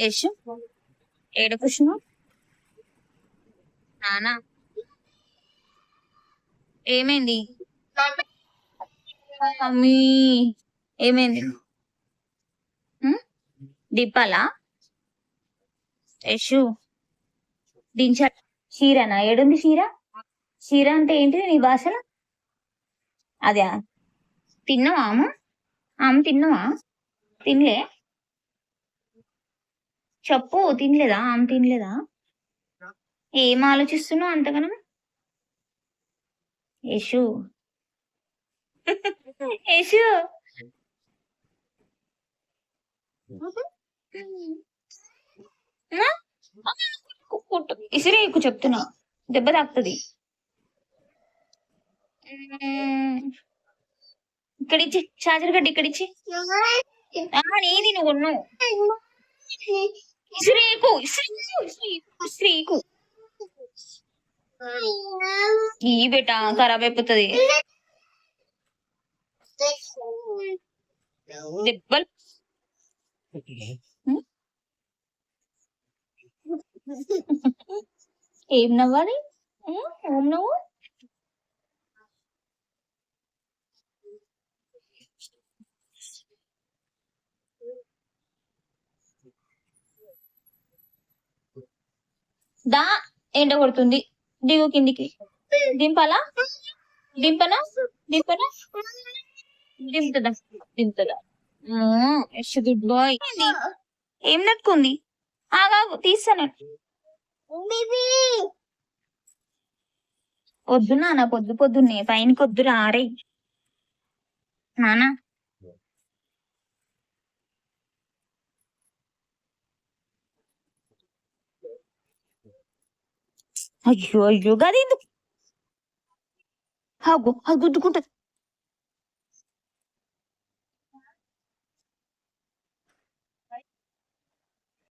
యశు ఏడు కృష్ణ నానా? ఏమైంది? మమ్మీ ఏమైంది? దిప్పాలా యశు దించ చీరనా? ఏడుంది చీర? చీర అంటే ఏంటి నీ భాషలో? అదే. తిన్నావా అమ్మ? అమ్మ తిన్నావా? తినలే. చెప్పు తినలేదా? ఆమె తినలేదా? ఏం ఆలోచిస్తున్నావు అంతగానం? యశు యశు కుట్టు ఇసిరేకు చెప్తున్నా. దెబ్బ తాకుతుంది. ఇక్కడిచ్చి చార్జర్ గడ్డి ఇక్కడిచ్చి. నీది నువ్వు కొన్నావు ఇసిరేకు ఇసిరేకు ఇసిరేకు ఈ బేట ఖరాబ్ అయిపోతుంది దెబ్బలు ఏం నవ్వాలి ఉం? ఏం నవ్వు దా ఎండ కొడుతుంది. దిగు కిందికి. దింపాలా? దింపనా? దింపనా? దింపుతుందా దింపుతుందా గుడ్ బాయ్. ఏం నట్టుకుంది ఆగాగు తీస్తాను వద్దు నాన్న పొద్దు పొద్దున్నే. పైనకి వద్దు రారే నానా అయ్యో అయ్యో గది ఎందుకు? ఆగు అది గుద్దుకుంటది